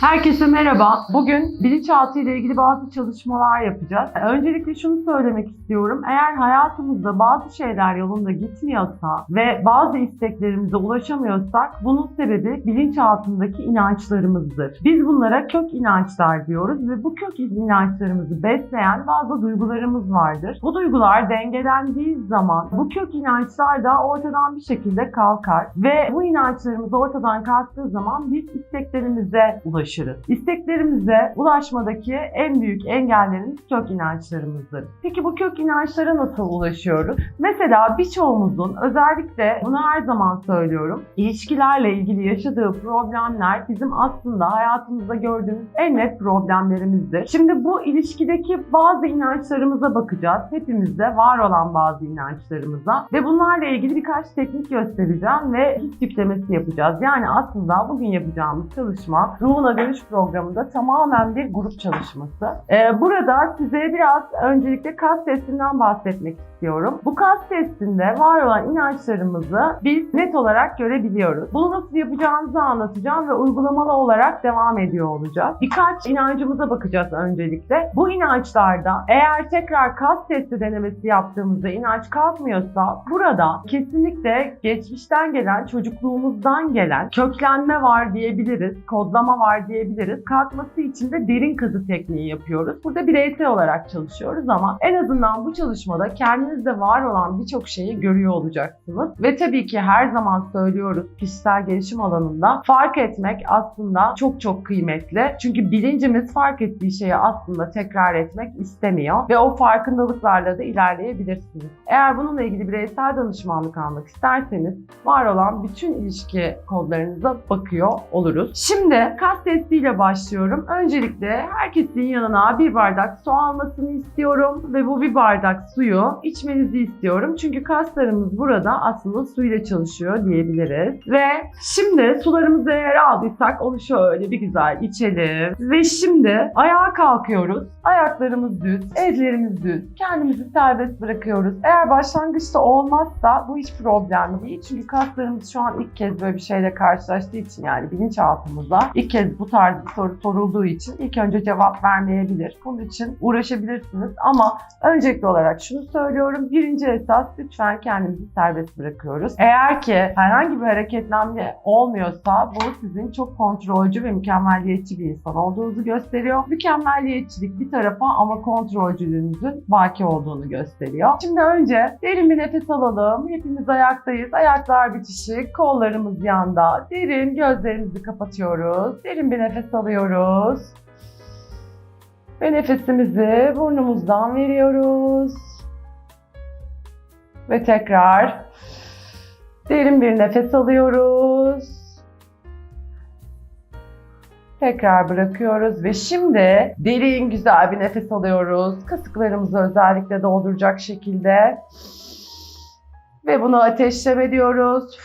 Herkese merhaba. Bugün bilinçaltı ile ilgili bazı çalışmalar yapacağız. Öncelikle şunu söylemek istiyorum. Eğer hayatımızda bazı şeyler yolunda gitmiyorsa ve bazı isteklerimize ulaşamıyorsak bunun sebebi bilinçaltındaki inançlarımızdır. Biz bunlara kök inançlar diyoruz ve bu kök inançlarımızı besleyen bazı duygularımız vardır. Bu duygular dengelendiği zaman bu kök inançlar da ortadan bir şekilde kalkar ve bu inançlarımız ortadan kalktığı zaman biz isteklerimize ulaşırız. İsteklerimize ulaşmadaki en büyük engellerimiz kök inançlarımızdır. Peki bu kök inançlara nasıl ulaşıyoruz? Mesela birçoğumuzun özellikle bunu her zaman söylüyorum. ilişkilerle ilgili yaşadığı problemler bizim aslında hayatımızda gördüğümüz en net problemlerimizdir. Şimdi bu ilişkideki bazı inançlarımıza bakacağız. Hepimizde var olan bazı inançlarımıza ve bunlarla ilgili birkaç teknik göstereceğim ve his yüklemesi yapacağız. Yani aslında bugün yapacağımız çalışma ruhuna dönüş programında tamamen bir grup çalışması. Ee, burada size biraz öncelikle kas testinden bahsetmek istiyorum. Bu kas testinde var olan inançlarımızı biz net olarak görebiliyoruz. Bunu nasıl yapacağınızı anlatacağım ve uygulamalı olarak devam ediyor olacağız. Birkaç inancımıza bakacağız öncelikle. Bu inançlarda eğer tekrar kas testi denemesi yaptığımızda inanç kalkmıyorsa burada kesinlikle geçmişten gelen, çocukluğumuzdan gelen köklenme var diyebiliriz, kodlama var diyebiliriz. Kalkması için de derin kazı tekniği yapıyoruz. Burada bireysel olarak çalışıyoruz ama en azından bu çalışmada kendinizde var olan birçok şeyi görüyor olacaksınız. Ve tabii ki her zaman söylüyoruz kişisel gelişim alanında fark etmek aslında çok çok kıymetli. Çünkü bilincimiz fark ettiği şeyi aslında tekrar etmek istemiyor ve o farkındalıklarla da ilerleyebilirsiniz. Eğer bununla ilgili bireysel danışmanlık almak isterseniz var olan bütün ilişki kodlarınıza bakıyor oluruz. Şimdi kas testiyle başlıyorum. Öncelikle herkesin yanına bir bardak su almasını istiyorum ve bu bir bardak suyu içmenizi istiyorum. Çünkü kaslarımız burada aslında suyla çalışıyor diyebiliriz. Ve şimdi sularımızı eğer aldıysak onu şöyle bir güzel içelim. Ve şimdi ayağa kalkıyoruz. Ayaklarımız düz, ellerimiz düz. Kendimizi serbest bırakıyoruz. Eğer başlangıçta olmazsa bu hiç problem değil. Çünkü kaslarımız şu an ilk kez böyle bir şeyle karşılaştığı için yani bilinçaltımızda ilk kez bu tarz bir soru sorulduğu için ilk önce cevap vermeyebilir. Bunun için uğraşabilirsiniz ama öncelikli olarak şunu söylüyorum. Birinci esas lütfen kendimizi serbest bırakıyoruz. Eğer ki herhangi bir hareketlenme olmuyorsa bu sizin çok kontrolcü ve mükemmelliyetçi bir insan olduğunuzu gösteriyor. Mükemmelliyetçilik bir tarafa ama kontrolcülüğünüzün baki olduğunu gösteriyor. Şimdi önce derin bir nefes alalım. Hepimiz ayaktayız. Ayaklar bitişik, kollarımız yanda. Derin gözlerimizi kapatıyoruz. Derin bir nefes alıyoruz. Ve nefesimizi burnumuzdan veriyoruz. Ve tekrar derin bir nefes alıyoruz. Tekrar bırakıyoruz ve şimdi derin güzel bir nefes alıyoruz. Kasıklarımızı özellikle dolduracak şekilde. Ve bunu ateşleme diyoruz.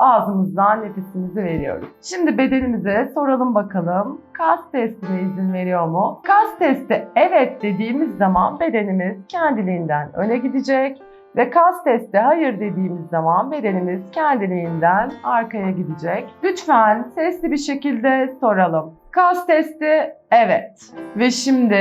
Ağzımızdan nefesimizi veriyoruz. Şimdi bedenimize soralım bakalım. Kas testine izin veriyor mu? Kas testi evet dediğimiz zaman bedenimiz kendiliğinden öne gidecek. Ve kas testi hayır dediğimiz zaman bedenimiz kendiliğinden arkaya gidecek. Lütfen sesli bir şekilde soralım. Kas testi evet. Ve şimdi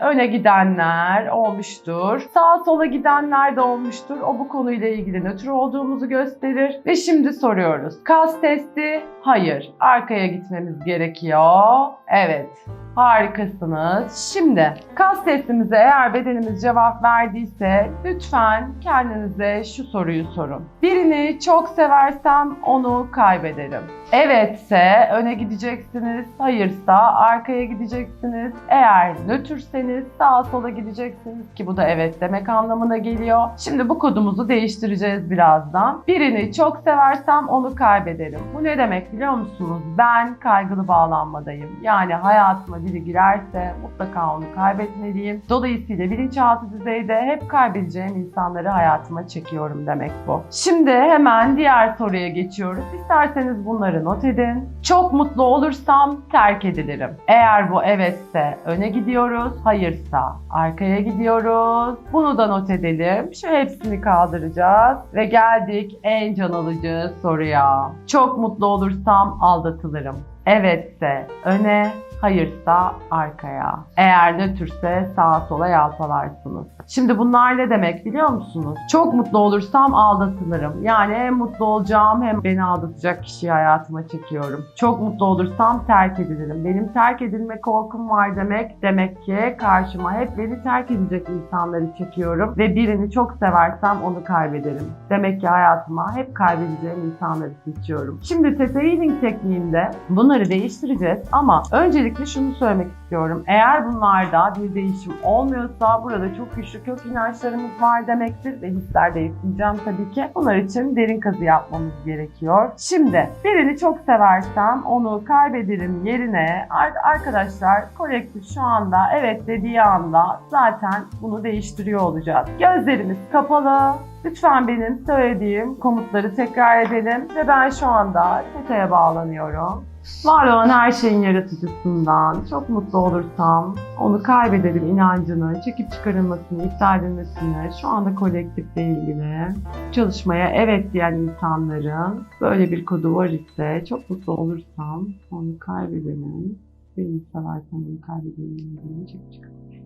öne gidenler olmuştur. Sağa sola gidenler de olmuştur. O bu konuyla ilgili nötr olduğumuzu gösterir. Ve şimdi soruyoruz. Kas testi hayır. Arkaya gitmemiz gerekiyor. Evet. Harikasınız. Şimdi kas testimize eğer bedenimiz cevap verdiyse lütfen kendinize şu soruyu sorun. Birini çok seversem onu kaybederim. Evetse öne gideceksiniz, hayırsa arkaya gideceksiniz. Eğer nötrseniz sağa sola gideceksiniz ki bu da evet demek anlamına geliyor. Şimdi bu kodumuzu değiştireceğiz birazdan. Birini çok seversem onu kaybederim. Bu ne demek biliyor musunuz? Ben kaygılı bağlanmadayım. Yani hayatıma biri girerse mutlaka onu kaybetmeliyim. Dolayısıyla bilinçaltı düzeyde hep kaybedeceğim insanları hayatıma çekiyorum demek bu. Şimdi hemen diğer soruya geçiyoruz. İsterseniz bunları not edin. Çok mutlu olursam terk edilirim. Eğer bu evetse öne gidiyoruz, hayırsa arkaya gidiyoruz. Bunu da not edelim. Şu hepsini kaldıracağız ve geldik en can alıcı soruya. Çok mutlu olursam aldatılırım. Evetse öne, hayırsa arkaya. Eğer nötrse sağa sola yalpalarsınız. Şimdi bunlar ne demek biliyor musunuz? Çok mutlu olursam aldatılırım. Yani hem mutlu olacağım hem beni aldatacak kişiyi hayatıma çekiyorum. Çok mutlu olursam terk edilirim. Benim terk edilme korkum var demek. Demek ki karşıma hep beni terk edecek insanları çekiyorum. Ve birini çok seversem onu kaybederim. Demek ki hayatıma hep kaybedeceğim insanları seçiyorum. Şimdi Teta Healing tekniğinde bunları değiştireceğiz ama öncelikle şunu söylemek istiyorum. Eğer bunlarda bir değişim olmuyorsa burada çok güçlü kök inançlarımız var demektir ve hisler de yükleyeceğim tabii ki. Bunlar için derin kazı yapmamız gerekiyor. Şimdi birini çok seversem onu kaybederim yerine ar- arkadaşlar kolektif şu anda evet dediği anda zaten bunu değiştiriyor olacağız. Gözlerimiz kapalı. Lütfen benim söylediğim komutları tekrar edelim ve ben şu anda teta'ya bağlanıyorum. Var olan her şeyin yaratıcısından çok mutlu olursam onu kaybederim inancını, çekip çıkarılmasını, iptal edilmesini, şu anda kolektifle ilgili çalışmaya evet diyen insanların böyle bir kodu var ise çok mutlu olursam onu kaybederim. Beni seversem onu kaybederim. çekip çıkarırım.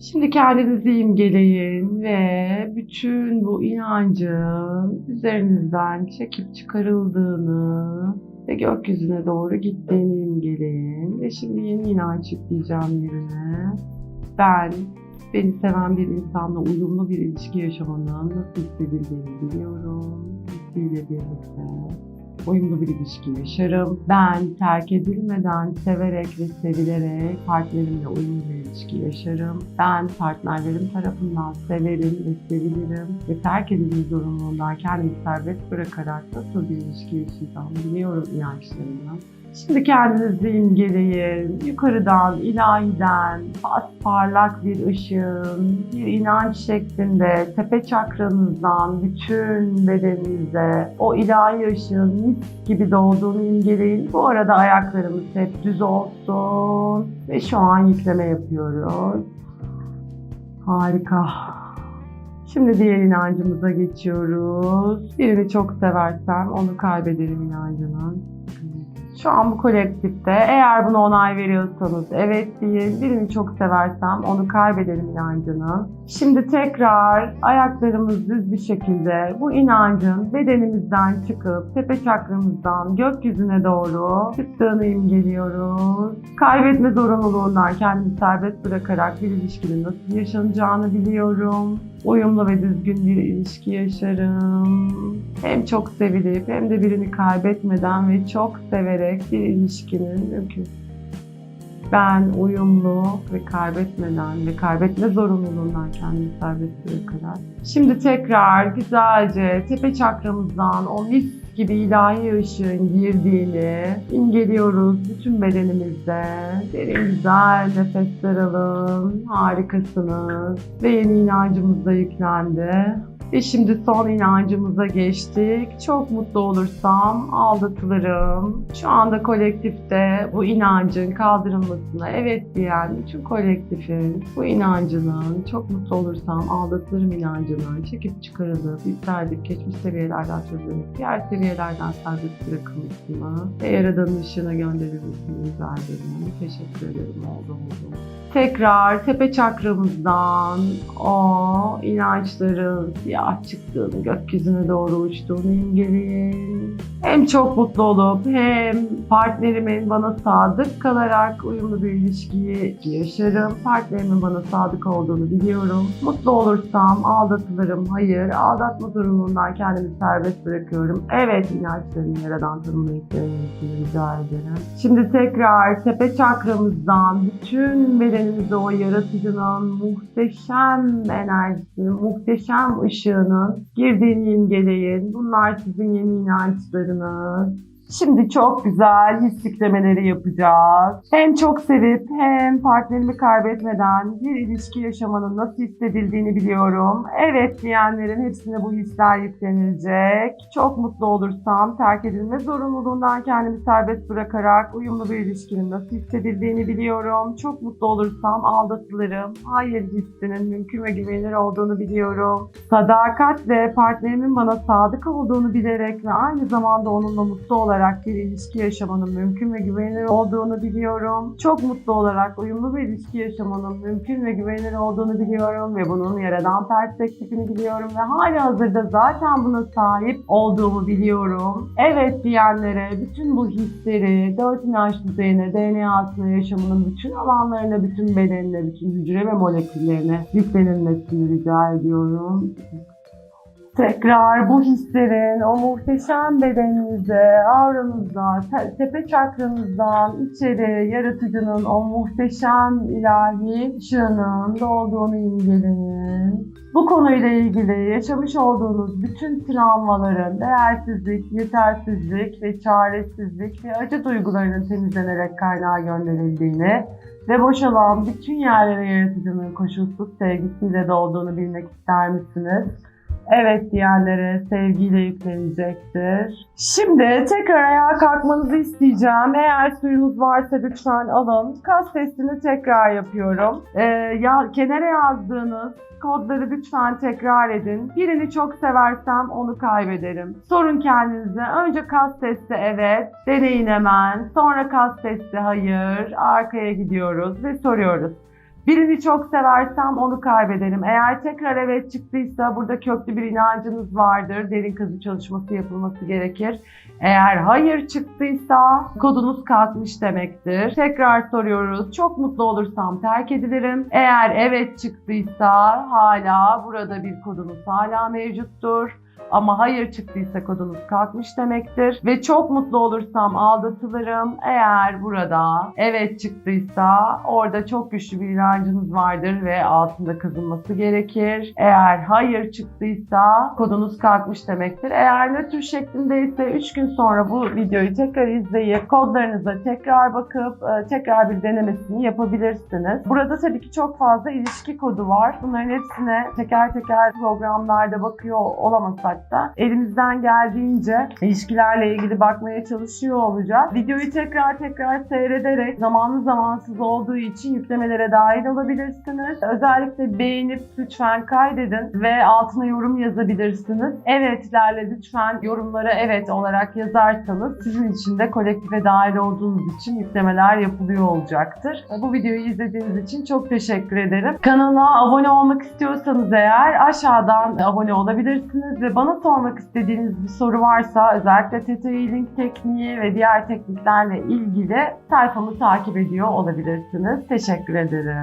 Şimdi kendinizi imgeleyin ve bütün bu inancın üzerinizden çekip çıkarıldığını ve gökyüzüne doğru gittiğini imgeleyin. Ve şimdi yeni inanç yükleyeceğim yerine. Ben beni seven bir insanla uyumlu bir ilişki yaşamanın nasıl hissedildiğini biliyorum. Hissiyle birlikte uyumlu bir ilişki yaşarım. Ben terk edilmeden severek ve sevilerek partnerimle uyumlu bir ilişki yaşarım. Ben partnerlerim tarafından severim ve sevilirim ve terk edilme zorunluluğundan kendimi serbest bırakarak nasıl bir ilişki yaşayacağımı biliyorum inançlarımla. Şimdi kendinizi imgeleyin. Yukarıdan, ilahiden, parlak bir ışığın, bir inanç şeklinde tepe çakranızdan bütün bedeninize o ilahi ışığın mis gibi doğduğunu imgeleyin. Bu arada ayaklarımız hep düz olsun. Ve şu an yükleme yapıyoruz. Harika. Şimdi diğer inancımıza geçiyoruz. Birini çok seversem onu kaybederim inancının. Şu an bu kolektifte eğer buna onay veriyorsanız evet deyin. Birini çok seversem onu kaybederim inancını. Şimdi tekrar ayaklarımız düz bir şekilde bu inancın bedenimizden çıkıp tepe çakramızdan gökyüzüne doğru çıktığını imgeliyoruz. Kaybetme zorunluluğundan kendimi serbest bırakarak bir ilişkinin nasıl yaşanacağını biliyorum. Uyumlu ve düzgün bir ilişki yaşarım. Hem çok sevilip hem de birini kaybetmeden ve çok severek bir ilişkinin mümkün. Ben uyumlu ve kaybetmeden ve kaybetme zorunluluğundan kendimi serbest bırakarak. Şimdi tekrar güzelce tepe çakramızdan o mis gibi ilahi ışığın girdiğini imgeliyoruz bütün bedenimizde. Derin güzel nefesler alın. Harikasınız. Ve yeni inancımız da yüklendi. Ve şimdi son inancımıza geçtik. Çok mutlu olursam aldatılırım. Şu anda kolektifte bu inancın kaldırılmasına evet diyen bütün kolektifin bu inancının çok mutlu olursam aldatılırım inancının çekip çıkarılıp edip geçmiş seviyelerden çözülüp diğer seviyelerden serbest bırakılmasını ve Yaradan'ın ışığına gönderilmesini ederim. Teşekkür ederim oldu oldu. Tekrar tepe çakramızdan o inançların siyah çıktığını, gökyüzüne doğru uçtuğunu imgeleyin. Hem çok mutlu olup hem partnerimin bana sadık kalarak uyumlu bir ilişkiyi yaşarım. Partnerimin bana sadık olduğunu biliyorum. Mutlu olursam aldatılırım. Hayır, aldatma zorunluluğundan kendimi serbest bırakıyorum. Evet, inançlarını yaradan tanımlayıklarını rica ederim. Şimdi tekrar tepe çakramızdan bütün bedenimizde o yaratıcının muhteşem enerjisinin, muhteşem ışığının girdiğini imgeleyin. Bunlar sizin yeni るな。Şimdi çok güzel his yüklemeleri yapacağız. Hem çok sevip hem partnerimi kaybetmeden bir ilişki yaşamanın nasıl hissedildiğini biliyorum. Evet diyenlerin hepsine bu hisler yüklenilecek. Çok mutlu olursam terk edilme zorunluluğundan kendimi serbest bırakarak uyumlu bir ilişkinin nasıl hissedildiğini biliyorum. Çok mutlu olursam aldatılırım. Hayır hissinin mümkün ve güvenilir olduğunu biliyorum. Sadakatle partnerimin bana sadık olduğunu bilerek ve aynı zamanda onunla mutlu olarak olarak bir ilişki yaşamanın mümkün ve güvenilir olduğunu biliyorum. Çok mutlu olarak uyumlu bir ilişki yaşamanın mümkün ve güvenilir olduğunu biliyorum ve bunun yaradan perspektifini biliyorum ve hali hazırda zaten buna sahip olduğumu biliyorum. Evet diyenlere bütün bu hisleri dört inanç düzeyine, DNA'sına, yaşamının bütün alanlarına, bütün bedenine, bütün hücre ve moleküllerine yüklenilmesini rica ediyorum. Tekrar bu hislerin o muhteşem bedeninize, auranızda, te- tepe çakranızdan içeri yaratıcının o muhteşem ilahi ışığının dolduğunu imgeleyin. Bu konuyla ilgili yaşamış olduğunuz bütün travmaların değersizlik, yetersizlik ve çaresizlik ve acı duygularının temizlenerek kaynağa gönderildiğini ve boşalan bütün yerlere yaratıcının koşulsuz sevgisiyle dolduğunu bilmek ister misiniz? Evet diyenlere sevgiyle yüklenecektir. Şimdi tekrar ayağa kalkmanızı isteyeceğim. Eğer suyunuz varsa lütfen alın. Kas testini tekrar yapıyorum. Ee, ya, kenara yazdığınız kodları lütfen tekrar edin. Birini çok seversem onu kaybederim. Sorun kendinize. Önce kas testi evet, deneyin hemen. Sonra kas testi hayır. Arkaya gidiyoruz ve soruyoruz. Birini çok seversem onu kaybederim. Eğer tekrar evet çıktıysa burada köklü bir inancınız vardır. Derin kazı çalışması yapılması gerekir. Eğer hayır çıktıysa kodunuz kalkmış demektir. Tekrar soruyoruz. Çok mutlu olursam terk edilirim. Eğer evet çıktıysa hala burada bir kodunuz hala mevcuttur. Ama hayır çıktıysa kodunuz kalkmış demektir. Ve çok mutlu olursam aldatılırım. Eğer burada evet çıktıysa orada çok güçlü bir inancınız vardır ve altında kazınması gerekir. Eğer hayır çıktıysa kodunuz kalkmış demektir. Eğer nötr şeklindeyse 3 gün sonra bu videoyu tekrar izleyip kodlarınıza tekrar bakıp e, tekrar bir denemesini yapabilirsiniz. Burada tabii ki çok fazla ilişki kodu var. Bunların hepsine teker teker programlarda bakıyor olamasak da elimizden geldiğince ilişkilerle ilgili bakmaya çalışıyor olacağız. Videoyu tekrar tekrar seyrederek zamanlı zamansız olduğu için yüklemelere dahil olabilirsiniz. Özellikle beğenip lütfen kaydedin ve altına yorum yazabilirsiniz. Evetlerle lütfen yorumlara evet olarak yazarsanız sizin için de kolektife dahil olduğunuz için yüklemeler yapılıyor olacaktır. Bu videoyu izlediğiniz için çok teşekkür ederim. Kanala abone olmak istiyorsanız eğer aşağıdan abone olabilirsiniz ve bana sormak istediğiniz bir soru varsa özellikle TTI link tekniği ve diğer tekniklerle ilgili sayfamı takip ediyor olabilirsiniz. Teşekkür ederim.